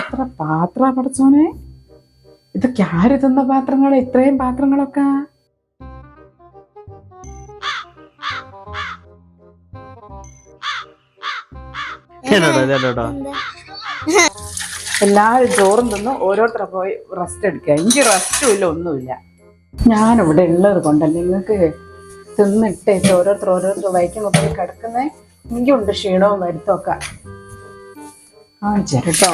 എത്ര പാത്ര പഠിച്ചോനെ ഇതൊക്കെ ആര് തന്ന പാത്രങ്ങൾ ഇത്രയും പാത്രങ്ങളൊക്കെ? എല്ലാരും എല്ലാവരും ചോറും തിന്ന് ഓരോരുത്തരെ പോയി റെസ്റ്റ് എടുക്കുക. എനിക്ക് റെസ്റ്റും ഇല്ല ഒന്നുമില്ല. ഞാനിവിടെ ഉള്ളത് കൊണ്ടല്ലേ നിങ്ങൾക്ക് തിന്നിട്ടേച്ച് ഓരോരുത്തർ ഓരോരുത്തർ വൈക്കുമ്പോൾ പോയി കിടക്കുന്നേ? എനിക്കുണ്ട് ക്ഷീണവും വരുത്തൊക്കെ ചേട്ടോ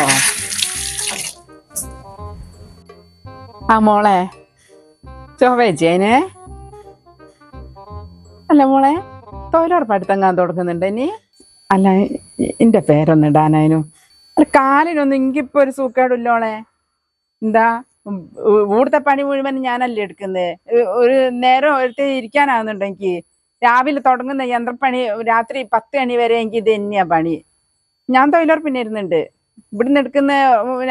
ആ മോളെ ചൊവ്വേച്ചേനെ അല്ല മോളെ തൊഴിലുറപ്പ് അടുത്തെങ്ങാൻ തുടങ്ങുന്നുണ്ട് ഇനി. അല്ല എന്റെ പേരൊന്നും ഇടാനായിരുന്നു അല്ല കാലിനൊന്നും എനിക്കിപ്പോ ഒരു സൂക്കേടില്ലോളെ എന്താ ഇവിടുത്തെ പണി മുഴുവൻ ഞാനല്ലേ എടുക്കുന്നത് ഒരു നേരം ഒരുത്തി ഇരിക്കാനാവുന്നുണ്ടെങ്കിൽ രാവിലെ തുടങ്ങുന്ന യന്ത്രപ്പണി രാത്രി പത്ത് മണി വരെ എനിക്ക് ഇത് തന്നെയാ പണി. ഞാൻ തൊഴിലുറപ്പിന് ഇരുന്നുണ്ട് ഇവിടുന്ന് എടുക്കുന്ന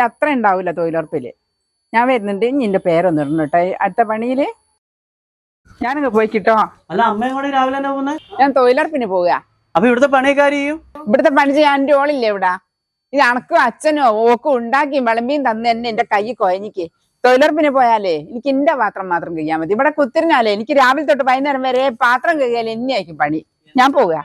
അത്ര ഉണ്ടാവില്ല തൊഴിലുറപ്പിൽ. ഞാൻ വരുന്നുണ്ട്. ഇനി എന്റെ പേരൊന്നും ഇടണം കേട്ടോ. അടുത്ത പണിയിൽ ഞാനങ്ങ് പോയി കിട്ടോ അല്ല അമ്മയും കൂടെ രാവിലെ തന്നെ പോകുന്നത് ഞാൻ തൊഴിലുറപ്പിന് പോവുക. അപ്പൊ ഇവിടുത്തെ പണിക്കാരി ചെയ്യും? ഇവിടുത്തെ പണി ചെയ്യാൻ എന്റെ ഓളില്ലേ ഇവിടെ? ഇത് അണക്കും അച്ഛനോ ഓക്കും ഉണ്ടാക്കിയും വിളമ്പിയും തന്ന് എന്നെ എന്റെ കൈ കൊയഞ്ഞിക്ക്. തൊഴിലുറപ്പിന് പോയാലേ എനിക്ക് എന്റെ പാത്രം മാത്രം കഴിയാൻ മതി. ഇവിടെ കുത്തിരിഞ്ഞാലേ എനിക്ക് രാവിലെ തൊട്ട് വൈകുന്നേരം വരെ പാത്രം കഴിയാലേ എന്നെയായിരിക്കും പണി. ഞാൻ പോവുക.